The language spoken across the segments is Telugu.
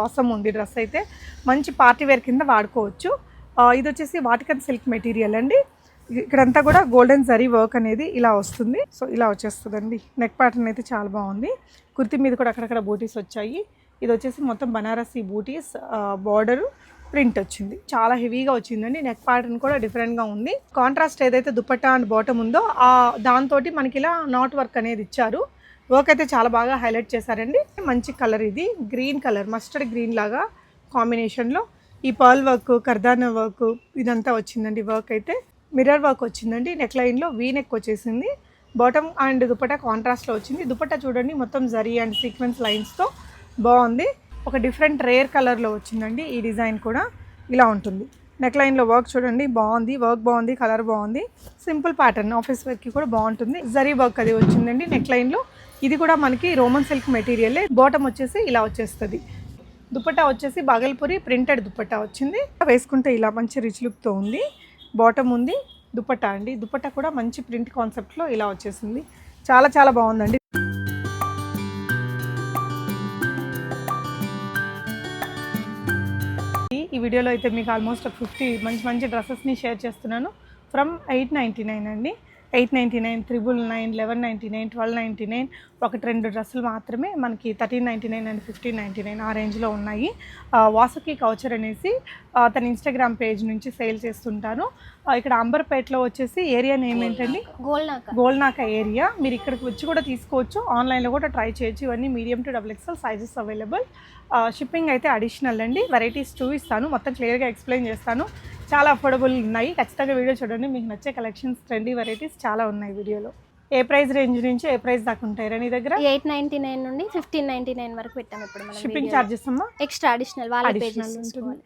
అవసరం ఉంది డ్రెస్ అయితే. మంచి పార్టీ వేర్ కింద వాడుకోవచ్చు. ఇది వచ్చేసి వాటికన్ సిల్క్ మెటీరియల్ అండి. ఇక్కడంతా కూడా గోల్డెన్ జరీ వర్క్ అనేది ఇలా వస్తుంది. సో ఇలా వచ్చేస్తుందండి. నెక్ ప్యాటర్న్ అయితే చాలా బాగుంది. కుర్తి మీద కూడా అక్కడక్కడ బూటీస్ వచ్చాయి. ఇది వచ్చేసి మొత్తం బనారసి బూటీస్ బార్డరు ప్రింట్ వచ్చింది. చాలా హెవీగా వచ్చిందండి. నెక్ ప్యాటర్న్ కూడా డిఫరెంట్గా ఉంది. కాంట్రాస్ట్ ఏదైతే దుపట్టా అండ్ బాటమ్ ఉందో ఆ దాంతో మనకి ఇలా నాట్ వర్క్ అనేది ఇచ్చారు. వర్క్ అయితే చాలా బాగా హైలైట్ చేశారండి. మంచి కలర్ ఇది. గ్రీన్ కలర్ మస్టర్డ్ గ్రీన్ లాగా కాంబినేషన్లో ఈ పర్ల్ వర్క్ కర్దానా వర్క్ ఇదంతా వచ్చిందండి వర్క్ అయితే. మిర్రర్ వర్క్ వచ్చిందండి. నెక్ లైన్లో వీ నెక్ వచ్చేసింది. బాటమ్ అండ్ దుపట్టా కాంట్రాస్ట్లో వచ్చింది. దుపట్టా చూడండి మొత్తం జరీ అండ్ సీక్వెన్స్ లైన్స్తో బాగుంది. ఒక డిఫరెంట్ రేర్ కలర్లో వచ్చిందండి ఈ డిజైన్ కూడా. ఇలా ఉంటుంది. నెక్ లైన్లో వర్క్ చూడండి బాగుంది. వర్క్ బాగుంది కలర్ బాగుంది. సింపుల్ ప్యాటర్న్ ఆఫీస్ వర్క్కి కూడా బాగుంటుంది. జరీ వర్క్ అది వచ్చిందండి. నెక్ లైన్లో ఇది కూడా మనకి రోమన్ సిల్క్ మెటీరియల్ బాటమ్ వచ్చేసి ఇలా వచ్చేస్తుంది. దుపట్టా వచ్చేసి బాగల్పూరి ప్రింటెడ్ దుపట్టా వచ్చింది. వేసుకుంటే ఇలా మంచి రిచ్ లుక్తో ఉంది. బాటమ్ ఉంది దుపట్టా అండి. దుపట్టా కూడా మంచి ప్రింట్ కాన్సెప్ట్లో ఇలా వచ్చేసింది. చాలా చాలా బాగుందండి. ఈ- ఈ వీడియోలో అయితే మీకు ఆల్మోస్ట్ ఫిఫ్టీ మంచి మంచి డ్రెస్సెస్ని షేర్ చేస్తున్నాను. ఫ్రమ్ ఎయిట్ నైంటీ నైన్ అండి. Eight ninety nine triple nine eleven ninety nine twelve ninety nine ఒకటి రెండు డ్రెస్సులు మాత్రమే మనకి thirteen ninety nine and fifteen ninety nine ఆ రేంజ్లో ఉన్నాయి. వాసుకి కౌచర్ అనేసి తన ఇన్స్టాగ్రామ్ పేజ్ నుంచి సేల్ చేస్తుంటాను. ఇక్కడ అంబర్పేటలో వచ్చేసి ఏరియా నేమ్ ఏంటండి? గోల్నాక. గోల్నాక ఏరియా. మీరు ఇక్కడికి వచ్చి కూడా తీసుకోవచ్చు. ఆన్లైన్లో కూడా ట్రై చేయొచ్చు. ఇవన్నీ medium to double XL sizes available. Shipping అయితే అడిషనల్ అండి. వెరైటీస్ చూపిస్తాను. మొత్తం క్లియర్గా ఎక్స్ప్లెయిన్ చేస్తాను. చాలా అఫోర్డబుల్ ఉన్నాయి. ఖచ్చితంగా వీడియో చూడండి. మీకు నచ్చే కలెక్షన్స్ ట్రెండీ వెరైటీస్ చాలా ఉన్నాయి వీడియోలో. ఏ ప్రైస్ రేంజ్ నుంచి ఏ ప్రైస్ దాకా ఉంటాయి నీ దగ్గర? ఎయిట్ నైన్టీ నైన్ నుండి ఫిఫ్టీన్ నైన్టీ నైన్ వరకు పెట్టాం ఇప్పుడు షిప్పింగ్ ఛార్జెస్ అమ్మా? ఎక్స్ట్రా అడిషనల్ వాళ్ళ ఉంటుంది.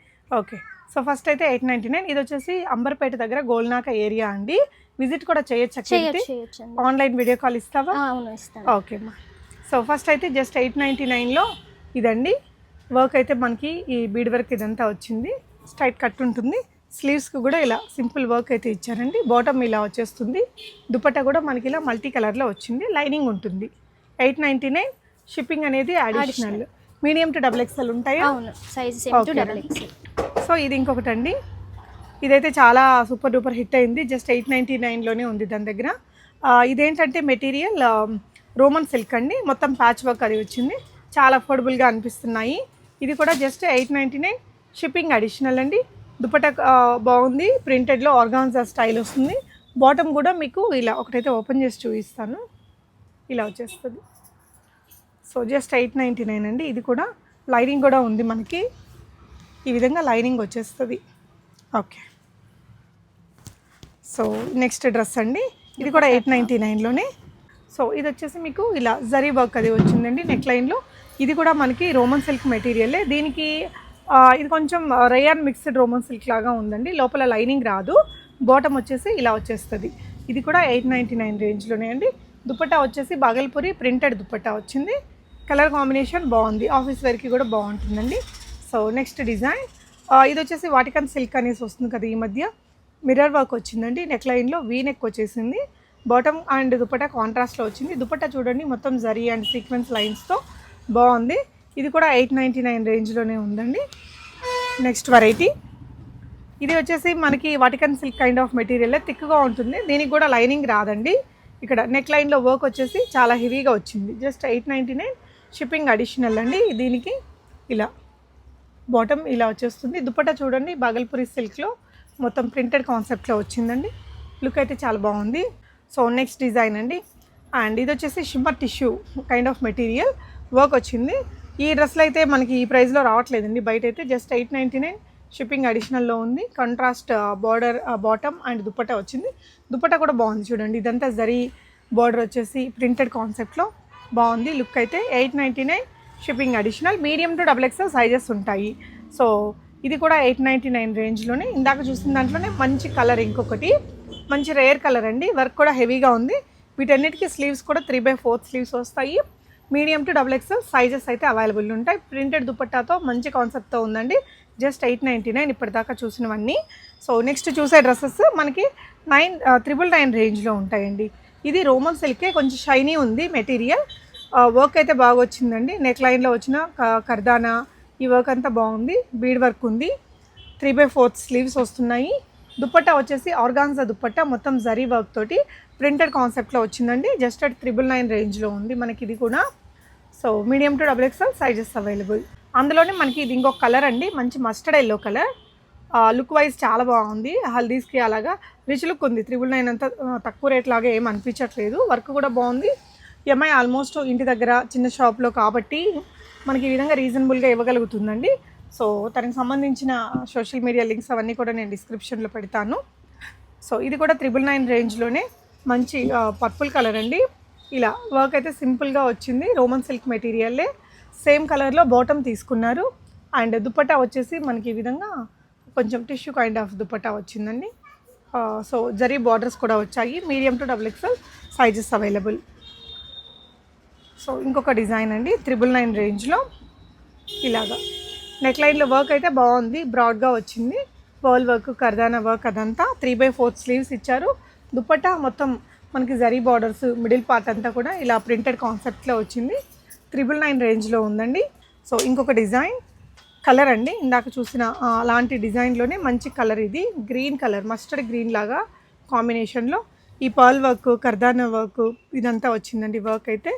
ఓకే సో ఫస్ట్ అయితే ఎయిట్ నైంటీ నైన్. ఇది వచ్చేసి అంబర్పేట దగ్గర గోల్నాక ఏరియా అండి. విజిట్ కూడా చేయొచ్చు ఆన్లైన్ వీడియో కాల్ ఇస్తావా? ఓకే అమ్మా. సో ఫస్ట్ అయితే జస్ట్ ఎయిట్ నైంటీ నైన్లో ఇదండి. వర్క్ అయితే మనకి ఈ బీడ్ వర్క్ ఇదంతా వచ్చింది. స్ట్రైట్ కట్ ఉంటుంది. స్లీవ్స్కి కూడా ఇలా సింపుల్ వర్క్ అయితే ఇచ్చారండి. బాటమ్ ఇలా వచ్చేస్తుంది. దుపట్టా కూడా మనకి ఇలా మల్టీ కలర్లో వచ్చింది. లైనింగ్ ఉంటుంది. ఎయిట్ నైంటీ నైన్ షిప్పింగ్ అనేది additional. Medium to double XL ఉంటాయి? సో ఇది ఇంకొకటి అండి ఇదైతే చాలా సూపర్ డూపర్ హిట్ అయింది. జస్ట్ ఎయిట్ నైంటీ నైన్లోనే ఉంది దాని దగ్గర. ఇదేంటంటే మెటీరియల్ రోమన్ సిల్క్ అండి. మొత్తం ప్యాచ్ వర్క్ అది వచ్చింది. చాలా అఫోర్డబుల్గా అనిపిస్తున్నాయి. ఇది కూడా just eight ninety nine shipping additional అండి. దుపట్టా బాగుంది. ప్రింటెడ్లో ఆర్గాన్జా స్టైల్ వస్తుంది. బాటమ్ కూడా మీకు ఇలా ఒకటైతే ఓపెన్ చేసి చూపిస్తాను. ఇలా వచ్చేస్తుంది. So just eight ninety nine అండి. ఇది కూడా లైనింగ్ కూడా ఉంది మనకి. ఈ విధంగా లైనింగ్ వచ్చేస్తుంది. ఓకే సో నెక్స్ట్ డ్రెస్ అండి. ఇది కూడా ఎయిట్ నైంటీ నైన్లోనే సో ఇది వచ్చేసి మీకు ఇలా జరీ వర్క్ అది వచ్చిందండి నెక్ లైన్లో ఇది కూడా మనకి రోమన్ సిల్క్ మెటీరియలే దీనికి ఇది కొంచెం రేయర్ మిక్స్డ్ రోమన్ సిల్క్ లాగా ఉందండి. లోపల లైనింగ్ రాదు. బాటమ్ వచ్చేసి ఇలా వచ్చేస్తుంది. ఇది కూడా ఎయిట్ నైంటీ నైన్ రేంజ్లోనే అండి. దుపట్టా వచ్చేసి బాగల్పూరి ప్రింటెడ్ దుపట్టా వచ్చింది. కలర్ కాంబినేషన్ బాగుంది. ఆఫీస్ వేర్కి కూడా బాగుంటుందండి. సో నెక్స్ట్ డిజైన్ ఇది వచ్చేసి వాటికన్ సిల్క్ అనేసి వస్తుంది కదా ఈ మధ్య. మిర్రర్ వర్క్ వచ్చిందండి. నెక్ లైన్లో వీ నెక్ వచ్చేసింది. బాటమ్ అండ్ దుపట్టా కాంట్రాస్ట్లో వచ్చింది. దుపట్టా చూడండి మొత్తం జరీ అండ్ సీక్వెన్స్ లైన్స్తో బాగుంది. ఇది కూడా ఎయిట్ నైంటీ నైన్ రేంజ్లోనే ఉందండి. నెక్స్ట్ వెరైటీ ఇది వచ్చేసి మనకి Vatican silk kind of material థిక్గా ఉంటుంది. దీనికి కూడా లైనింగ్ రాదండి. ఇక్కడ నెక్ లైన్లో వర్క్ వచ్చేసి చాలా హెవీగా వచ్చింది. Just eight ninety nine shipping additional అండి. దీనికి ఇలా బాటమ్ ఇలా వచ్చేస్తుంది. దుపట్టా చూడండి బాగల్పూరి సిల్క్లో మొత్తం ప్రింటెడ్ కాన్సెప్ట్లో వచ్చిందండి. లుక్ అయితే చాలా బాగుంది. సో నెక్స్ట్ డిజైన్ అండి. అండ్ ఇది వచ్చేసి shimmer tissue kind of material work వచ్చింది. ఈ డ్రెస్లు అయితే మనకి ఈ ప్రైస్లో రావట్లేదండి. బయట అయితే just eight ninety nine shipping అడిషనల్లో ఉంది contrast border bottom and dupatta వచ్చింది. దుపట్టా కూడా బాగుంది చూడండి. ఇదంతా జరీ బార్డర్ వచ్చేసి ప్రింటెడ్ కాన్సెప్ట్లో బాగుంది. లుక్ అయితే eight ninety nine shipping additional medium to double XL sizes ఉంటాయి. సో ఇది కూడా ఎయిట్ నైంటీ నైన్ రేంజ్లోనే ఇందాక చూసిన దాంట్లోనే మంచి కలర్ ఇంకొకటి. మంచి రేర్ కలర్ అండి. వర్క్ కూడా హెవీగా ఉంది. వీటన్నిటికీ స్లీవ్స్ కూడా త్రీ బై ఫోర్త్ స్లీవ్స్ వస్తాయి. Medium to double XL sizes అయితే అవైలబుల్ ఉంటాయి. ప్రింటెడ్ దుపట్టాతో మంచి కాన్సెప్ట్తో ఉందండి. జస్ట్ ఎయిట్ నైంటీ నైన్ ఇప్పటిదాకా చూసినవన్నీ. సో నెక్స్ట్ చూసే డ్రెస్సెస్ మనకి నైన్ త్రిబుల్ నైన్ రేంజ్లో ఉంటాయండి. ఇది రోమన్ సిల్కే కొంచెం షైనీ ఉంది మెటీరియల్. వర్క్ అయితే బాగా వచ్చిందండి. నెక్ లైన్లో వచ్చిన కర్దానా ఈ వర్క్ అంతా బాగుంది. బీడ్ వర్క్ ఉంది. త్రీ బై ఫోర్త్ స్లీవ్స్ వస్తున్నాయి. దుప్పట్టా వచ్చేసి ఆర్గాన్జా దుప్పట్టా మొత్తం జరీ వర్క్ తోటి ప్రింటెడ్ కాన్సెప్ట్లో వచ్చిందండి. జస్ట్ అట్ త్రిబుల్ నైన్ రేంజ్లో ఉంది. మనకి ఇది కూడా. So medium to double XL sizes available అందులోనే మనకి ఇది ఇంకొక కలర్ అండి. మంచి mustard yellow colour look wise చాలా బాగుంది. హల్దీస్కి అలాగా రిచ్ లుక్ ఉంది. త్రిబుల్ నైన్ అంత తక్కువ రేట్ లాగా ఏం అనిపించట్లేదు. వర్క్ కూడా బాగుంది. ఎంఐ ఆల్మోస్ట్ ఇంటి దగ్గర చిన్న షాప్లో కాబట్టి మనకి ఈ విధంగా రీజనబుల్గా ఇవ్వగలుగుతుందండి. సో తనకి సంబంధించిన సోషల్ మీడియా లింక్స్ అవన్నీ కూడా నేను డిస్క్రిప్షన్లో పెడతాను. సో ఇది కూడా త్రిబుల్ నైన్ రేంజ్లోనే మంచి పర్పుల్ కలర్ అండి. ఇలా వర్క్ అయితే సింపుల్గా వచ్చింది. రోమన్ సిల్క్ మెటీరియల్లే సేమ్ కలర్లో బాటమ్ తీసుకున్నారు. అండ్ దుపట్టా వచ్చేసి మనకి ఈ విధంగా కొంచెం టిష్యూ కైండ్ ఆఫ్ దుపట్టా వచ్చిందండి. సో జరీ బార్డర్స్ కూడా వచ్చాయి. Medium to double XL sizes available so ఇంకొక డిజైన్ అండి. త్రిబుల్ నైన్ రేంజ్లో ఇలాగా. నెక్ లైన్లో వర్క్ అయితే బాగుంది. బ్రాడ్గా వచ్చింది. పర్ల్ వర్క్ కర్దానా వర్క్ అదంతా. త్రీ బై ఫోర్త్ స్లీవ్స్ ఇచ్చారు. దుపట్టా మొత్తం మనకి జరీ బార్డర్స్ మిడిల్ పార్ట్ అంతా కూడా ఇలా ప్రింటెడ్ కాన్సెప్ట్లో వచ్చింది. త్రిబుల్ నైన్ రేంజ్లో ఉందండి. సో ఇంకొక డిజైన్ కలర్ అండి. ఇందాక చూసిన అలాంటి డిజైన్లోనే మంచి కలర్ ఇది. గ్రీన్ కలర్ మస్టర్డ్ గ్రీన్ లాగా కాంబినేషన్లో ఈ పర్ల్ వర్క్ కర్దానా వర్క్ ఇదంతా వచ్చిందండి వర్క్ అయితే.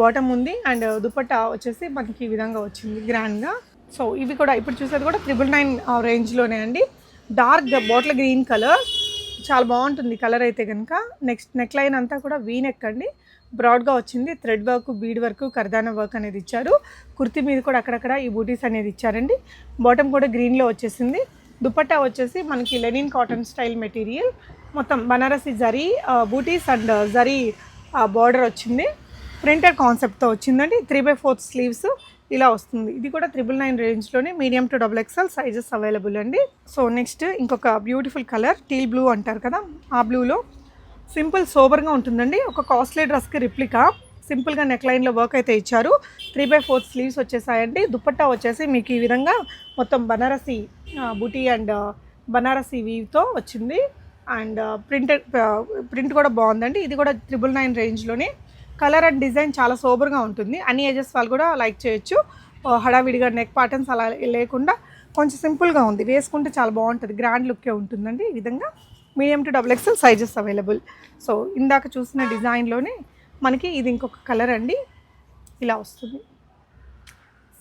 బాటమ్ ఉంది అండ్ దుపట్టా వచ్చేసి మనకి ఈ విధంగా వచ్చింది గ్రాండ్గా సో ఇవి కూడా ఇప్పుడు చూసేది కూడా త్రిబుల్ నైన్ రేంజ్లోనే అండి. డార్క్ బాటిల్ గ్రీన్ కలర్ చాలా బాగుంటుంది కలర్ అయితే కనుక నెక్స్ట్ నెక్ లైన్ అంతా కూడా వీ నెక్ అండి బ్రాడ్గా వచ్చింది. Thread work bead work కర్దానా work అనేది ఇచ్చారు. కుర్తి మీద కూడా అక్కడక్కడ ఈ బూటీస్ అనేది ఇచ్చారండి. బాటమ్ కూడా గ్రీన్లో వచ్చేసింది. దుపట్టా వచ్చేసి మనకి లెనిన్ కాటన్ స్టైల్ మెటీరియల్. మొత్తం బనారసి జరీ బూటీస్ అండ్ జరీ బార్డర్ వచ్చింది. ప్రింటెడ్ కాన్సెప్ట్తో వచ్చిందండి. త్రీ బై ఫోర్త్ స్లీవ్స్ ఇలా వస్తుంది. ఇది కూడా triple nine రేంజ్లోనే medium to double XL sizes available అండి. సో నెక్స్ట్ ఇంకొక బ్యూటిఫుల్ కలర్ టీల్ బ్లూ అంటారు కదా ఆ బ్లూలో సింపుల్ సోబర్గా ఉంటుందండి. ఒక కాస్ట్లీ డ్రెస్కి రిప్లికా సింపుల్గా నెక్ లైన్లో వర్క్ అయితే ఇచ్చారు. త్రీ బై ఫోర్త్ స్లీవ్స్ వచ్చేసాయండి. దుపట్టా వచ్చేసి మీకు ఈ విధంగా మొత్తం బనారసి బుటీ అండ్ బనారసి వీవ్తో వచ్చింది. అండ్ ప్రింటెడ్ ప్రింట్ కూడా బాగుందండి. ఇది కూడా త్రిబుల్ నైన్ రేంజ్లోనే కలర్ అండ్ డిజైన్ చాలా సోబర్గా ఉంటుంది. అన్ని ఏజెస్ వాళ్ళు కూడా లైక్ చేయొచ్చు. హడావిడిగా నెక్ పాటర్న్స్ అలా లేకుండా కొంచెం సింపుల్గా ఉంది. వేసుకుంటే చాలా బాగుంటుంది. గ్రాండ్ లుక్కే ఉంటుందండి. ఈ విధంగా medium to double XL sizes available so ఇందాక చూసిన డిజైన్లోనే మనకి ఇది ఇంకొక కలర్ అండి. ఇలా వస్తుంది.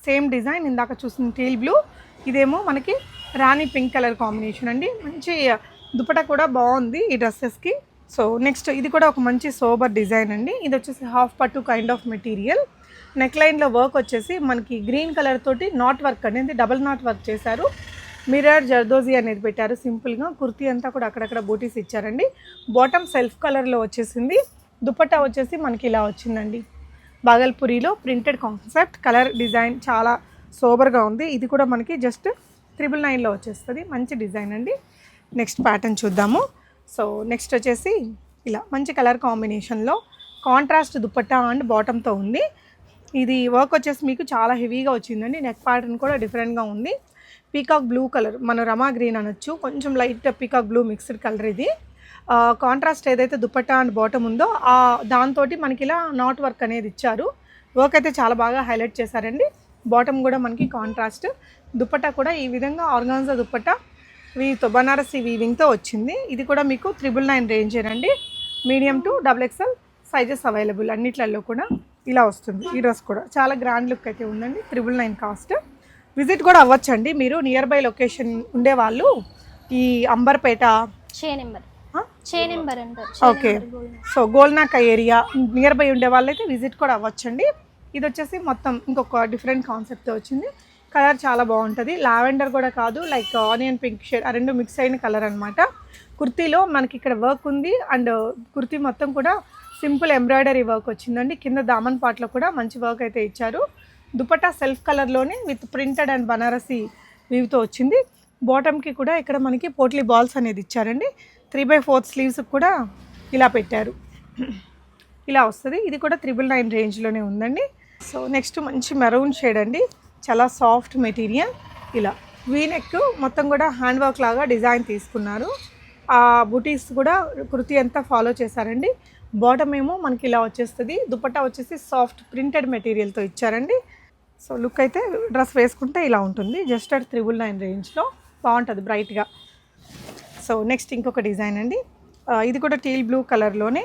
సేమ్ డిజైన్ ఇందాక చూసిన టీల్ బ్లూ ఇదేమో మనకి రాణి పింక్ కలర్ కాంబినేషన్ అండి. మంచి దుపట కూడా బాగుంది ఈ డ్రెస్సెస్కి సో నెక్స్ట్ ఇది కూడా ఒక మంచి సోబర్ డిజైన్ అండి. ఇది వచ్చేసి హాఫ్ పట్టు కైండ్ ఆఫ్ మెటీరియల్ నెక్ లైన్లో వర్క్ వచ్చేసి మనకి గ్రీన్ కలర్ తోటి నాట్ వర్క్ అనేది డబల్ నాట్ వర్క్ చేశారు. మిరర్ జర్దోజీ అనేది పెట్టారు సింపుల్గా కుర్తీ అంతా కూడా అక్కడక్కడ బూటీస్ ఇచ్చారండి. బాటమ్ సెల్ఫ్ కలర్లో వచ్చేసింది. దుపట్టా వచ్చేసి మనకి ఇలా వచ్చిందండి. బాగల్పూరిలో ప్రింటెడ్ కాన్సెప్ట్ కలర్ డిజైన్ చాలా సోబర్గా ఉంది. ఇది కూడా మనకి జస్ట్ త్రిబుల్ నైన్లో వచ్చేస్తుంది. మంచి డిజైన్ అండి. నెక్స్ట్ ప్యాటర్న్ చూద్దాము. సో నెక్స్ట్ వచ్చేసి ఇలా మంచి కలర్ కాంబినేషన్లో కాంట్రాస్ట్ దుపట్టా అండ్ బాటంతో ఉంది. ఇది వర్క్ వచ్చేసి మీకు చాలా హెవీగా వచ్చిందండి. నెక్ ప్యాటర్న్ కూడా డిఫరెంట్గా ఉంది. పీకాక్ బ్లూ కలర్ మన రమా గ్రీన్ అనొచ్చు. కొంచెం light peacock blue mixed colour ఇది. కాంట్రాస్ట్ ఏదైతే దుపట్టా అండ్ బాటమ్ ఉందో ఆ దాంతో మనకి ఇలా నాట్ వర్క్ అనేది ఇచ్చారు. వర్క్ అయితే చాలా బాగా హైలైట్ చేశారండి. బాటమ్ కూడా మనకి కాంట్రాస్ట్ దుపట్టా కూడా ఈ విధంగా ఆర్గాన్జా దుపట్టా వీతో బనారసి వీవింగ్తో వచ్చింది. ఇది కూడా మీకు triple nine రేంజేనండి medium to double XL sizes available అన్నిట్లలో కూడా ఇలా వస్తుంది. ఈ డ్రెస్ కూడా చాలా గ్రాండ్ లుక్ అయితే ఉందండి. Triple nine cost. విజిట్ కూడా అవ్వచ్చండి. మీరు నియర్ బై లొకేషన్ ఉండేవాళ్ళు ఈ Amberpet okay. So Golnaka area near by ఉండే వాళ్ళైతే విజిట్ కూడా అవ్వచ్చండి. ఇది వచ్చేసి మొత్తం ఇంకొక డిఫరెంట్ కాన్సెప్ట్తో వచ్చింది. కలర్ చాలా బాగుంటుంది. లావెండర్ కూడా కాదు లైక్ ఆనియన్ పింక్ షేడ్ ఆ రెండు మిక్స్ అయిన కలర్ అనమాట కుర్తీలో మనకి ఇక్కడ వర్క్ ఉంది అండ్ కుర్తీ మొత్తం కూడా సింపుల్ ఎంబ్రాయిడరీ వర్క్ వచ్చిందండి. కింద దామన్ పాట్లో కూడా మంచి వర్క్ అయితే ఇచ్చారు. దుపట్టా సెల్ఫ్ కలర్లోనే విత్ ప్రింటెడ్ అండ్ బనారసి వీవ్తో వచ్చింది. బాటమ్కి కూడా ఇక్కడ మనకి పోట్లీ బాల్స్ అనేది ఇచ్చారండి. త్రీ బై ఫోర్త్ స్లీవ్స్ కూడా ఇలా పెట్టారు. ఇలా వస్తుంది. ఇది కూడా త్రిబుల్ నైన్ రేంజ్లోనే ఉందండి. సో నెక్స్ట్ మంచి మెరూన్ షేడ్ అండి. చాలా సాఫ్ట్ మెటీరియల్ ఇలా. వీనెక్ మొత్తం కూడా హ్యాండ్ వర్క్ లాగా డిజైన్ తీసుకున్నారు. ఆ బుటీస్ కూడా కృతి అంతా ఫాలో చేశారండి. బాటమ్ ఏమో మనకి ఇలా వచ్చేస్తుంది. దుపట్టా వచ్చేసి సాఫ్ట్ ప్రింటెడ్ మెటీరియల్తో ఇచ్చారండి. సో లుక్ అయితే డ్రెస్ వేసుకుంటే ఇలా ఉంటుంది. జస్ట్ అట్ త్రిబుల్ నైన్ రేంజ్లో బాగుంటుంది బ్రైట్గా. సో నెక్స్ట్ ఇంకొక డిజైన్ అండి. ఇది కూడా టీల్ బ్లూ కలర్లోనే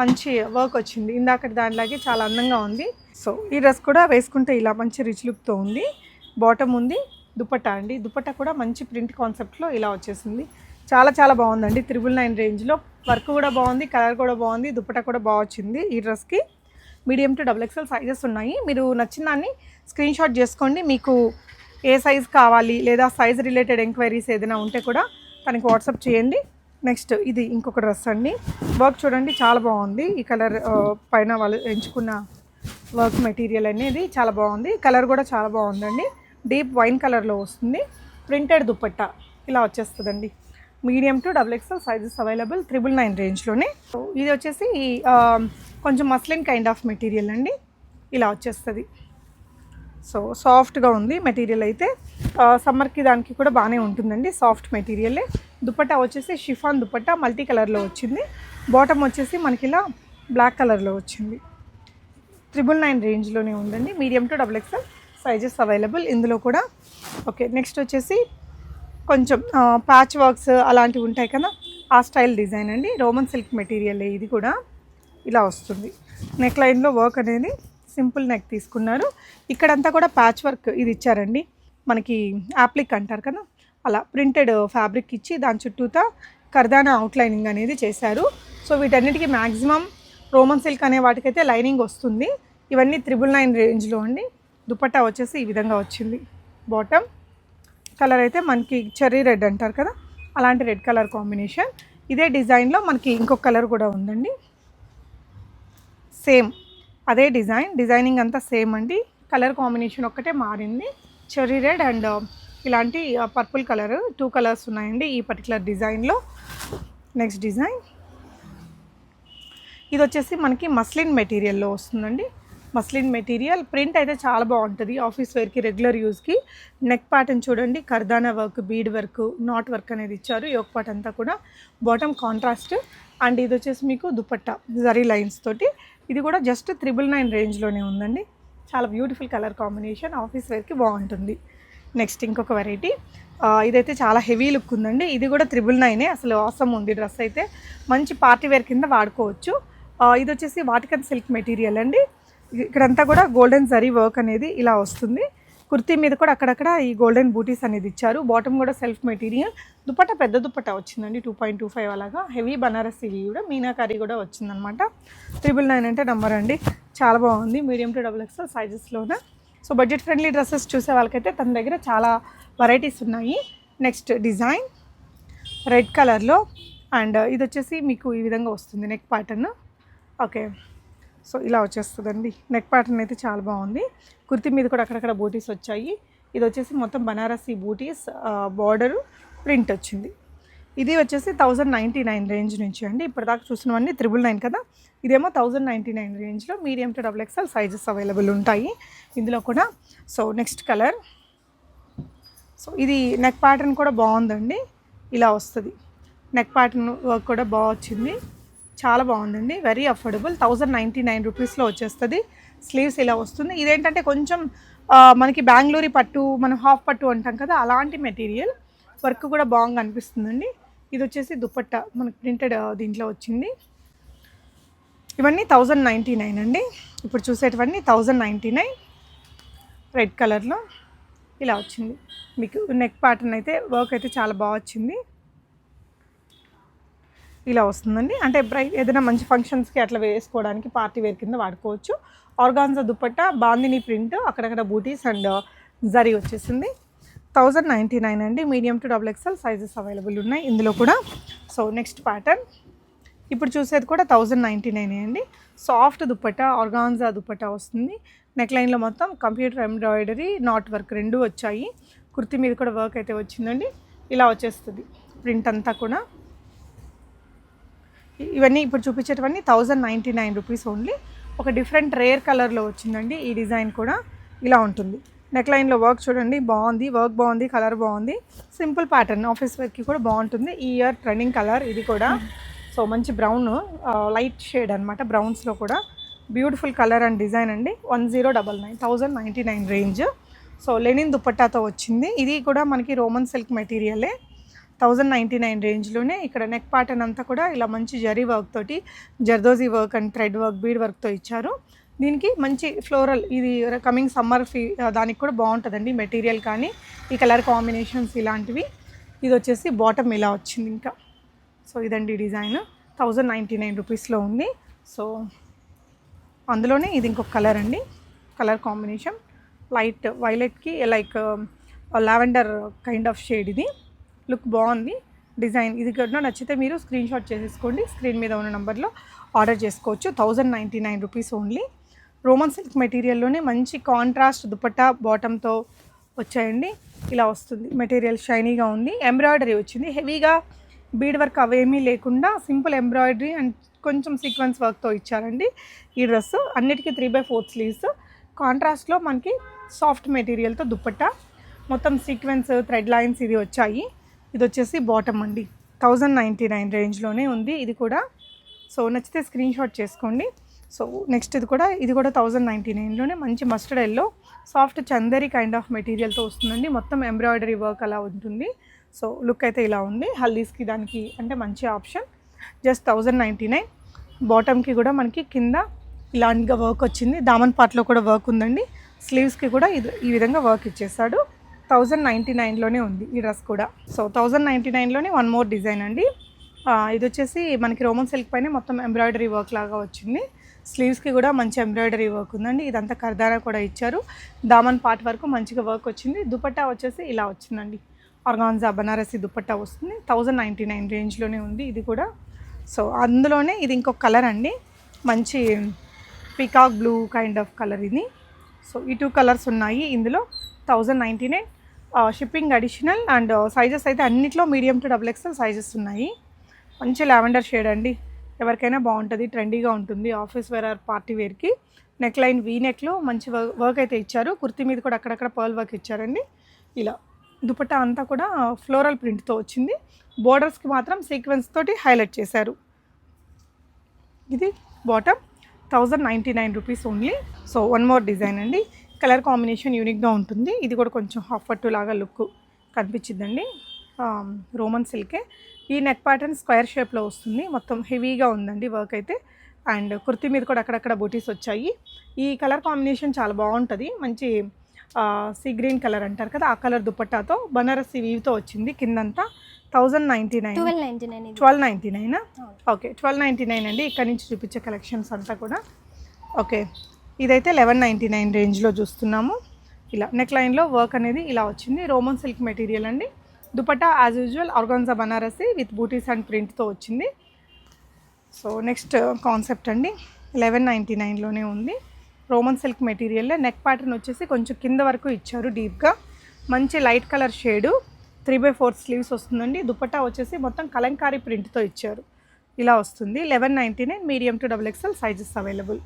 మంచి వర్క్ వచ్చింది. ఇందాక దానిలాగే చాలా అందంగా ఉంది. సో ఈ డ్రెస్ కూడా వేసుకుంటే ఇలా మంచి రిచ్ లుక్తో ఉంది. బాటమ్ ఉంది దుపట్టా అండి. దుపట్టా కూడా మంచి ప్రింట్ కాన్సెప్ట్లో ఇలా వచ్చేసింది. చాలా చాలా బాగుందండి. త్రిబుల్ నైన్ రేంజ్లో వర్క్ కూడా బాగుంది కలర్ కూడా బాగుంది దుపట్టా కూడా బాగా వచ్చింది ఈ డ్రెస్కి medium to double XL sizes ఉన్నాయి. మీరు నచ్చిన దాన్ని స్క్రీన్ షాట్ చేసుకోండి. మీకు ఏ సైజ్ కావాలి లేదా సైజ్ రిలేటెడ్ ఎంక్వైరీస్ ఏదైనా ఉంటే కూడా తనకి వాట్సాప్ చేయండి. నెక్స్ట్ ఇది ఇంకొక డ్రెస్ అండి. వర్క్ చూడండి చాలా బాగుంది. ఈ కలర్ పైన వాళ్ళు ఎంచుకున్న వర్క్ మెటీరియల్ అనేది చాలా బాగుంది. కలర్ కూడా చాలా బాగుందండి. డీప్ వైన్ కలర్లో వస్తుంది. ప్రింటెడ్ దుపట్టా ఇలా వచ్చేస్తుందండి. Medium to double XL sizes available triple nine రేంజ్లోనే so ఇది వచ్చేసి కొంచెం మస్లిన్ కైండ్ ఆఫ్ మెటీరియల్ అండి. ఇలా వచ్చేస్తుంది. సో సాఫ్ట్గా ఉంది మెటీరియల్ అయితే. సమ్మర్కి దానికి కూడా బాగానే ఉంటుందండి సాఫ్ట్ మెటీరియలే దుపట్టా వచ్చేసి షిఫాన్ దుపట్టా మల్టీ కలర్లో వచ్చింది. బాటమ్ వచ్చేసి మనకి ఇలా బ్లాక్ కలర్లో వచ్చింది. త్రిబుల్ నైన్ రేంజ్లోనే ఉందండి. Medium to double XL sizes available ఇందులో కూడా. ఓకే నెక్స్ట్ వచ్చేసి కొంచెం ప్యాచ్ వర్క్స్ అలాంటివి ఉంటాయి కదా ఆ స్టైల్ డిజైన్ అండి. రోమన్ సిల్క్ మెటీరియల్ ఇది కూడా ఇలా వస్తుంది. నెక్ లైన్లో వర్క్ అనేది సింపుల్ నెక్ తీసుకున్నారు. ఇక్కడంతా కూడా ప్యాచ్ వర్క్ ఇది ఇచ్చారండి. మనకి యాప్లిక్ అంటారు కదా అలా ప్రింటెడ్ ఫ్యాబ్రిక్ ఇచ్చి దాని చుట్టూతా కర్దానా అవుట్లైనింగ్ అనేది చేశారు. సో వీటన్నిటికీ మ్యాక్సిమం రోమన్ సిల్క్ అనే వాటికైతే లైనింగ్ వస్తుంది. ఇవన్నీ త్రిబుల్ నైన్ రేంజ్లో అండి. దుపట్టా వచ్చేసి ఈ విధంగా వచ్చింది. బాటమ్ కలర్ అయితే మనకి చెర్రీ రెడ్ అంటారు కదా? అలాంటి రెడ్ కలర్ కాంబినేషన్ ఇదే డిజైన్లో మనకి ఇంకొక కలర్ కూడా ఉందండి. సేమ్ అదే డిజైన్ డిజైనింగ్ అంతా సేమ్ అండి. కలర్ కాంబినేషన్ ఒక్కటే మారింది. చెర్రీ రెడ్ అండ్ ఇలాంటి పర్పుల్ కలర్. టూ కలర్స్ ఉన్నాయండి ఈ పర్టికులర్ డిజైన్లో. Next design. ఇది వచ్చేసి మనకి మస్లిన్ మెటీరియల్లో వస్తుందండి. మస్లిన్ మెటీరియల్ ప్రింట్ అయితే చాలా బాగుంటుంది ఆఫీస్ వేర్కి రెగ్యులర్ యూస్కి నెక్ ప్యాటర్న్ చూడండి కర్దానా work bead work knot work అనేది ఇచ్చారు. యోక్ పార్ట్ అంతా కూడా బాటమ్ కాంట్రాస్ట్. అండ్ ఇది వచ్చేసి మీకు దుపట్టా జరీ లైన్స్ తోటి. ఇది కూడా జస్ట్ త్రిబుల్ నైన్ రేంజ్లోనే ఉందండి. చాలా బ్యూటిఫుల్ కలర్ కాంబినేషన్ ఆఫీస్ వేర్కి బాగుంటుంది. నెక్స్ట్ ఇంకొక వెరైటీ ఇదైతే చాలా హెవీ లుక్ ఉందండి. ఇది కూడా త్రిబుల్ నైనే అసలు అవసరం ఉంది డ్రెస్ అయితే. మంచి పార్టీ వేర్ కింద వాడుకోవచ్చు. ఇది వచ్చేసి వాటికన్ సిల్క్ మెటీరియల్ అండి. ఇక్కడంతా కూడా గోల్డెన్ జరీ వర్క్ అనేది ఇలా వస్తుంది. కుర్తీ మీద కూడా అక్కడక్కడ ఈ గోల్డెన్ బూటీస్ అనేది ఇచ్చారు. బాటమ్ కూడా సెల్ఫ్ మెటీరియల్ దుపట్టా పెద్ద దుపట్టా వచ్చిందండి. టూ పాయింట్ టూ ఫైవ్ అలాగా. హెవీ బనారస్ ఇవి కూడా. మీనాకారి కూడా వచ్చిందనమాట త్రిబుల్ నైన్ అంటే నెంబర్ అండి. చాలా బాగుంది. మీడియం టు డబుల్ ఎక్స్ఎల్ సైజెస్లోనే సో బడ్జెట్ ఫ్రెండ్లీ డ్రెస్సెస్ చూసే వాళ్ళకైతే తన దగ్గర చాలా వెరైటీస్ ఉన్నాయి. నెక్స్ట్ డిజైన్ రెడ్ కలర్లో అండ్ ఇది వచ్చేసి మీకు ఈ విధంగా వస్తుంది నెక్ ప్యాటర్న్ ఓకే సో ఇలా వచ్చేస్తుందండి. నెక్ ప్యాటర్న్ అయితే చాలా బాగుంది. కుర్తి మీద కూడా అక్కడక్కడ బూటీస్ వచ్చాయి. ఇది వచ్చేసి మొత్తం బనారసి బూటీస్ బార్డరు ప్రింట్ వచ్చింది. ఇది వచ్చేసి థౌజండ్ నైంటీ నైన్ రేంజ్ నుంచి అండి. ఇప్పటిదాకా చూసినవన్నీ త్రిబుల్ నైన్ కదా? ఇదేమో థౌజండ్ నైంటీ నైన్ రేంజ్లో medium to double XL sizes available ఉంటాయి. ఇందులో కూడా. సో నెక్స్ట్ కలర్ సో ఇది నెక్ ప్యాటర్న్ కూడా బాగుందండి. ఇలా వస్తుంది. నెక్ ప్యాటర్న్ వర్క్ కూడా బాగా వచ్చింది. చాలా బాగుందండి. Very affordable thousand ninety nine రూపీస్లో వచ్చేస్తుంది. స్లీవ్స్ ఇలా వస్తుంది. ఇదేంటంటే కొంచెం మనకి బెంగళూరు పట్టు మనం హాఫ్ పట్టు అంటాం కదా? అలాంటి మెటీరియల్ వర్క్ కూడా బాగా అనిపిస్తుందండి. ఇది వచ్చేసి దుపట్టా మనకు ప్రింటెడ్ దీంట్లో వచ్చింది. ఇవన్నీ థౌజండ్ నైంటీ నైన్ అండి. ఇప్పుడు చూసేటివన్నీ థౌజండ్ నైంటీ నైన్. రెడ్ కలర్లో ఇలా వచ్చింది. మీకు నెక్ ప్యాటర్న్ అయితే వర్క్ అయితే చాలా బాగా వచ్చింది. ఇలా వస్తుందండి. అంటే బ్రైట్ ఏదైనా మంచి ఫంక్షన్స్కి అట్లా వేసుకోవడానికి పార్టీ వేర్ కింద వాడుకోవచ్చు. ఆర్గాన్జా దుపట్టా బాందిని ప్రింట్ అక్కడక్కడ బూటీస్ అండ్ జరీ వచ్చేసింది. థౌజండ్ నైంటీ నైన్ అండి. Medium to double XL sizes available ఉన్నాయి. ఇందులో కూడా సో నెక్స్ట్ ప్యాటర్న్. ఇప్పుడు చూసేది కూడా థౌజండ్ నైంటీ నైన్ అండి. సాఫ్ట్ దుప్పట ఆర్గాన్జా దుప్పట వస్తుంది. నెక్ లైన్లో మొత్తం కంప్యూటర్ ఎంబ్రాయిడరీ నాట్ వర్క్ రెండు వచ్చాయి. కుర్తి మీద కూడా వర్క్ అయితే వచ్చిందండి. ఇలా వచ్చేస్తుంది. ప్రింట్ అంతా కూడా. ఇవన్నీ ఇప్పుడు చూపించేటివన్నీ thousand ninety nine rupees only. ఒక డిఫరెంట్ రేర్ కలర్లో వచ్చిందండి. ఈ డిజైన్ కూడా ఇలా ఉంటుంది. నెక్ లైన్లో వర్క్ చూడండి బాగుంది వర్క్ బాగుంది కలర్ బాగుంది. సింపుల్ ప్యాటర్న్ ఆఫీస్ వేర్కి కూడా బాగుంటుంది. ఈ ఇయర్ ట్రెండింగ్ కలర్ ఇది కూడా. సో మంచి బ్రౌన్ లైట్ షేడ్ అనమాట బ్రౌన్స్లో కూడా. బ్యూటిఫుల్ కలర్ అండ్ డిజైన్ అండి. One zero double nine thousand ninety nine range. So linen దుపట్టాతో వచ్చింది. ఇది కూడా మనకి రోమన్ సిల్క్ మెటీరియలే. థౌజండ్ నైంటీ నైన్ రేంజ్లోనే ఇక్కడ నెక్ ప్యాటర్న్ అంతా కూడా ఇలా మంచి జరీ వర్క్ తోటి zardozi work and thread work bead వర్క్తో ఇచ్చారు. దీనికి మంచి ఫ్లోరల్ ఇది కమింగ్ సమ్మర్ ఫీ దానికి కూడా బాగుంటుందండి మెటీరియల్ కానీ. ఈ కలర్ కాంబినేషన్స్ ఇలాంటివి. ఇది వచ్చేసి బాటమ్ ఇలా వచ్చింది ఇంకా. సో ఇదండి డిజైన్ థౌజండ్ నైంటీ నైన్ రూపీస్లో ఉంది. సో అందులోనే ఇది ఇంకొక కలర్ అండి. Colour combination light వైలెట్కి like lavender kind of shade ఇది. లుక్ బాగుంది. డిజైన్ ఇది కూడా నచ్చితే మీరు స్క్రీన్ షాట్ చేసేసుకోండి. స్క్రీన్ మీద ఉన్న నెంబర్లో ఆర్డర్ చేసుకోవచ్చు. Thousand ninety nine rupees only Roman silk మెటీరియల్లోనే మంచి కాంట్రాస్ట్ దుపట్టా బాటంతో వచ్చాయండి. ఇలా వస్తుంది. మెటీరియల్ షైనీగా ఉంది. ఎంబ్రాయిడరీ వచ్చింది. హెవీగా బీడ్ వర్క్ అవేమీ లేకుండా సింపుల్ ఎంబ్రాయిడరీ అండ్ కొంచెం సీక్వెన్స్ వర్క్తో ఇచ్చారండి ఈ డ్రెస్. అన్నిటికీ త్రీ బై ఫోర్త్ స్లీవ్స్ కాంట్రాస్ట్లో మనకి సాఫ్ట్ మెటీరియల్తో దుపట్టా. మొత్తం సీక్వెన్స్ థ్రెడ్ లైన్స్ ఇది వచ్చాయి. ఇది వచ్చేసి బాటమ్ అండి. థౌజండ్ నైంటీ నైన్ రేంజ్లోనే ఉంది. ఇది కూడా. సో నచ్చితే స్క్రీన్ షాట్ చేసుకోండి. సో నెక్స్ట్ ఇది కూడా ఇది కూడా థౌజండ్ నైంటీ నైన్లోనే మంచి mustard yellow soft Chanderi kind of మెటీరియల్తో వస్తుందండి. మొత్తం ఎంబ్రాయిడరీ వర్క్ అలా ఉంటుంది. సో లుక్ అయితే ఇలా ఉంది. హల్దీస్కి దానికి అంటే మంచి option just thousand ninety nine బాటమ్కి కూడా మనకి కింద ఇలాంటిగా వర్క్ వచ్చింది. దామన్ పార్ట్లో కూడా వర్క్ ఉందండి. స్లీవ్స్కి కూడా ఇది ఈ విధంగా వర్క్ ఇచ్చేసాడు థౌజండ్ నైంటీ నైన్లోనే ఉంది ఈ డ్రెస్ కూడా. సో థౌజండ్ నైంటీ నైన్లోనే వన్ మోర్ డిజైన్ అండి. ఇది వచ్చేసి మనకి రోమన్ సిల్క్ పైన మొత్తం ఎంబ్రాయిడరీ వర్క్ లాగా వచ్చింది. స్లీవ్స్కి కూడా మంచి ఎంబ్రాయిడరీ వర్క్ ఉందండి. ఇదంతా కర్దానా కూడా ఇచ్చారు. దామన్ పార్ట్ వరకు మంచిగా వర్క్ వచ్చింది. దుపట్టా వచ్చేసి ఇలా వచ్చిందండి. ఆర్గాన్జా బనారసి దుపట్టా వస్తుంది. థౌజండ్ నైంటీ నైన్ రేంజ్లోనే ఉంది ఇది కూడా. సో అందులోనే ఇది ఇంకొక కలర్ అండి. మంచి peacock blue kind of colour ఇది. సో ఈ టూ కలర్స్ ఉన్నాయి. ఇందులో thousand ninety nine shipping additional and sizes అయితే అన్నిట్లో medium to double XL sizes ఉన్నాయి. మంచి లావెండర్ షేడ్ అండి. ఎవరికైనా బాగుంటుంది ట్రెండీగా ఉంటుంది. ఆఫీస్ వేర్ ఆర్ పార్టీ వేర్కి నెక్ లైన్ వీ నెక్లో మంచి వర్క్ అయితే ఇచ్చారు. కుర్తి మీద కూడా అక్కడక్కడ పర్ల్ వర్క్ ఇచ్చారండి. ఇలా దుపట్టా అంతా కూడా ఫ్లోరల్ ప్రింట్తో వచ్చింది. బోర్డర్స్కి మాత్రం సీక్వెన్స్ తోటి హైలైట్ చేశారు. ఇది bottom thousand ninety nine rupees only so one more design అండి కలర్ కాంబినేషన్ యూనిక్గా ఉంటుంది. ఇది కూడా కొంచెం హాఫ్ పట్టు లాగా లుక్ కనిపించిందండి రోమన్ సిల్కే ఈ నెక్ ప్యాటర్న్ స్క్వేర్ షేప్లో వస్తుంది. మొత్తం హెవీగా ఉందండి వర్క్ అయితే. అండ్ కుర్తీ మీద కూడా అక్కడక్కడ బూటీస్ వచ్చాయి. ఈ కలర్ కాంబినేషన్ చాలా బాగుంటుంది. మంచి సీ గ్రీన్ కలర్ అంటారు కదా ఆ కలర్ దుపట్టాతో బనారసి వీవ్తో వచ్చింది. కిందంతా thousand ninety nine twelve ninety nine ఇది. ట్వెల్వ్ నైంటీ నైనా. ఓకే ట్వెల్వ్ నైంటీ నైన్ అండి. ఇక్కడ నుంచి చూపించే కలెక్షన్స్ అంతా కూడా. ఓకే ఇదైతే లెవెన్ నైంటీ నైన్ రేంజ్లో చూస్తున్నాము. ఇలా నెక్ లైన్లో వర్క్ అనేది ఇలా వచ్చింది. రోమన్ సిల్క్ మెటీరియల్ అండి. Dupatta as usual organza Banarasi with bootis and ప్రింట్తో వచ్చింది. సో నెక్స్ట్ కాన్సెప్ట్ అండి. లెవెన్ నైంటీ నైన్లోనే ఉంది. Roman silk material neck pattern వచ్చేసి కొంచెం కింద వరకు ఇచ్చారు డీప్గా మంచి light colour shade three by four sleeves వస్తుందండి. దుపట్టా వచ్చేసి మొత్తం కలంకారీ ప్రింట్తో ఇచ్చారు. ఇలా వస్తుంది. Eleven ninety nine medium to double XL sizes available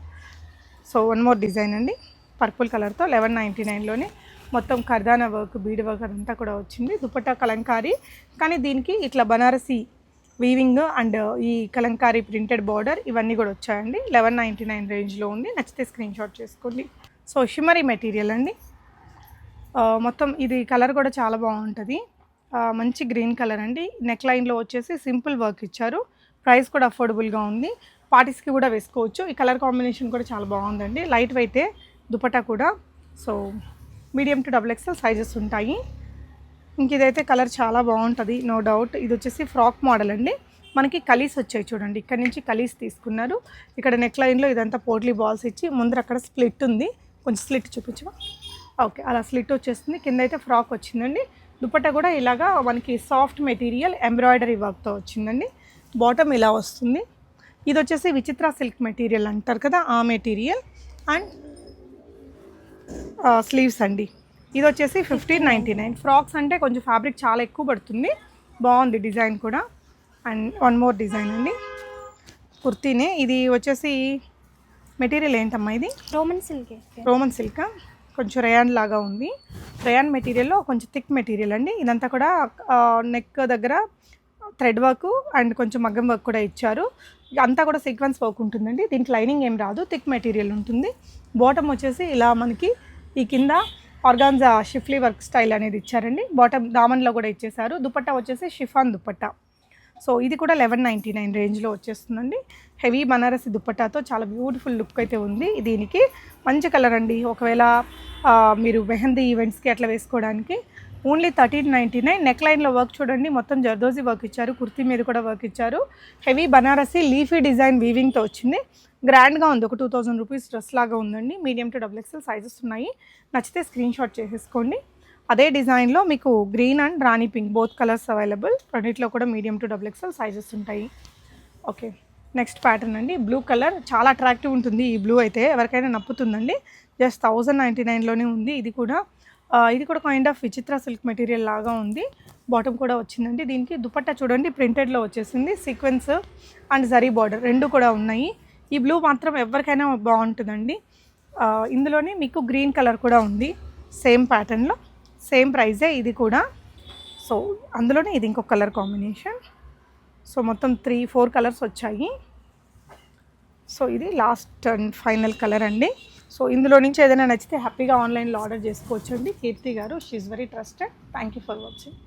so one more design అండి. పర్పుల్ కలర్తో లెవెన్ నైంటీ నైన్లోనే మొత్తం ఖర్దానా వర్క్ బీడ్ వర్క్ అదంతా కూడా వచ్చింది. దుపట్టా కలంకారీ. కానీ దీనికి ఇట్లా బనారసి వీవింగ్ అండ్ ఈ కలంకారీ ప్రింటెడ్ బార్డర్ ఇవన్నీ కూడా వచ్చాయండి. లెవెన్ నైంటీ నైన్ రేంజ్లో ఉంది. నచ్చితే స్క్రీన్ షాట్ చేసుకోండి. సో షిమరీ మెటీరియల్ అండి. మొత్తం ఇది కలర్ కూడా చాలా బాగుంటుంది. మంచి గ్రీన్ కలర్ అండి. నెక్ లైన్లో వచ్చేసి సింపుల్ వర్క్ ఇచ్చారు. ప్రైస్ కూడా అఫోర్డబుల్గా ఉంది. పార్టీస్కి కూడా వేసుకోవచ్చు. ఈ కలర్ కాంబినేషన్ కూడా చాలా బాగుందండి. లైట్ వెయిటే దుపట్టా కూడా. So medium to double XL sizes ఉంటాయి. ఇంక ఇదైతే కలర్ చాలా బాగుంటుంది నో డౌట్. ఇది వచ్చేసి ఫ్రాక్ మోడల్ అండి. మనకి కలీస్ వచ్చాయి చూడండి ఇక్కడ నుంచి కలీస్ తీసుకున్నారు. ఇక్కడ నెక్ లైన్లో ఇదంతా పోట్లీ బాల్స్ ఇచ్చి ముందర అక్కడ స్ప్లిట్ ఉంది. కొంచెం స్లిట్ చూపించవా? ఓకే అలా స్లిట్ వచ్చేస్తుంది. కింద అయితే ఫ్రాక్ వచ్చిందండి. దుపట్టా కూడా ఇలాగా మనకి సాఫ్ట్ మెటీరియల్ ఎంబ్రాయిడరీ వర్క్తో వచ్చిందండి. బాటమ్ ఇలా వస్తుంది. ఇది వచ్చేసి విచిత్ర సిల్క్ మెటీరియల్ అంటారు కదా ఆ మెటీరియల్. అండ్ స్లీవ్స్ అండి. ఇది వచ్చేసి ఫిఫ్టీన్ నైంటీ నైన్ ఫ్రాక్స్ అంటే కొంచెం ఫ్యాబ్రిక్ చాలా ఎక్కువ పడుతుంది. బాగుంది డిజైన్ కూడా. అండ్ వన్ మోర్ డిజైన్ అండి. కుర్తీనే. ఇది వచ్చేసి మెటీరియల్ ఏంటమ్మా ఇది? రోమన్ సిల్కే రోమన్ సిల్క్ కొంచెం రేయాన్ లాగా ఉంది. రేయాన్ మెటీరియల్లో కొంచెం థిక్ మెటీరియల్ అండి. ఇదంతా కూడా నెక్ దగ్గర థ్రెడ్ వర్క్ అండ్ కొంచెం మగ్గం వర్క్ కూడా ఇచ్చారు. అంతా కూడా సీక్వెన్స్ వర్క్ ఉంటుందండి. దీనికి లైనింగ్ ఏం రాదు. థిక్ మెటీరియల్ ఉంటుంది. బాటమ్ వచ్చేసి ఇలా మనకి ఈ కింద ఆర్గాన్జా షిఫ్లీ వర్క్ స్టైల్ అనేది ఇచ్చారండి. బాటమ్ దామన్లో కూడా ఇచ్చేసారు దుపట్టా వచ్చేసి షిఫాన్ దుపట్టా. సో ఇది కూడా లెవెన్ నైంటీ నైన్ రేంజ్లో వచ్చేస్తుందండి. హెవీ బనారసి దుప్పటాతో చాలా బ్యూటిఫుల్ లుక్ అయితే ఉంది. దీనికి మంచి కలర్ అండి. ఒకవేళ మీరు మెహందీ ఈవెంట్స్కి అట్లా వేసుకోవడానికి only thirteen ninety nine neck లైన్లో వర్క్ చూడండి. మొత్తం జర్దోజీ వర్క్ ఇచ్చారు. కుర్తీ మీద కూడా వర్క్ ఇచ్చారు. హెవీ బనారసి లీఫీ డిజైన్ వీవింగ్తో వచ్చింది. గ్రాండ్గా ఉంది. ఒక టూ థౌజండ్ రూపీస్ డ్రెస్ లాగా ఉందండి. Medium to double XL sizes ఉన్నాయి. నచ్చితే స్క్రీన్ షాట్ చేసేసుకోండి. అదే డిజైన్లో మీకు green and rani pink both colours available. రెండిట్లో కూడా medium to double XL sizes ఉంటాయి. ఓకే. నెక్స్ట్ ప్యాటర్న్ అండి. Blue colour. చాలా అట్రాక్టివ్ ఉంటుంది ఈ బ్లూ అయితే. ఎవరికైనా నప్పుతుందండి. జస్ట్ థౌజండ్ నైంటీ నైన్లోనే ఉంది. ఇది కూడా ఇది కూడా kind of Vichitra silk material లాగా ఉంది. బాటమ్ కూడా వచ్చిందండి. దీనికి దుపట్టా చూడండి ప్రింటెడ్లో వచ్చేసింది. సీక్వెన్స్ అండ్ జరీ బార్డర్ రెండు కూడా ఉన్నాయి. ఈ బ్లూ మాత్రం ఎవరికైనా బాగుంటుందండి. ఇందులోనే మీకు గ్రీన్ కలర్ కూడా ఉంది. సేమ్ ప్యాటర్న్లో సేమ్ ప్రైజే ఇది కూడా. సో అందులోనే ఇది ఇంకొక కలర్ కాంబినేషన్ సో మొత్తం త్రీ ఫోర్ కలర్స్ వచ్చాయి. సో ఇది లాస్ట్ అండ్ ఫైనల్ కలర్ అండి. సో ఇందులో నుంచి ఏదైనా నచ్చితే హ్యాపీగా ఆన్లైన్లో ఆర్డర్ చేసుకోవచ్చండి. Keerthi garu she very trusted thank you for watching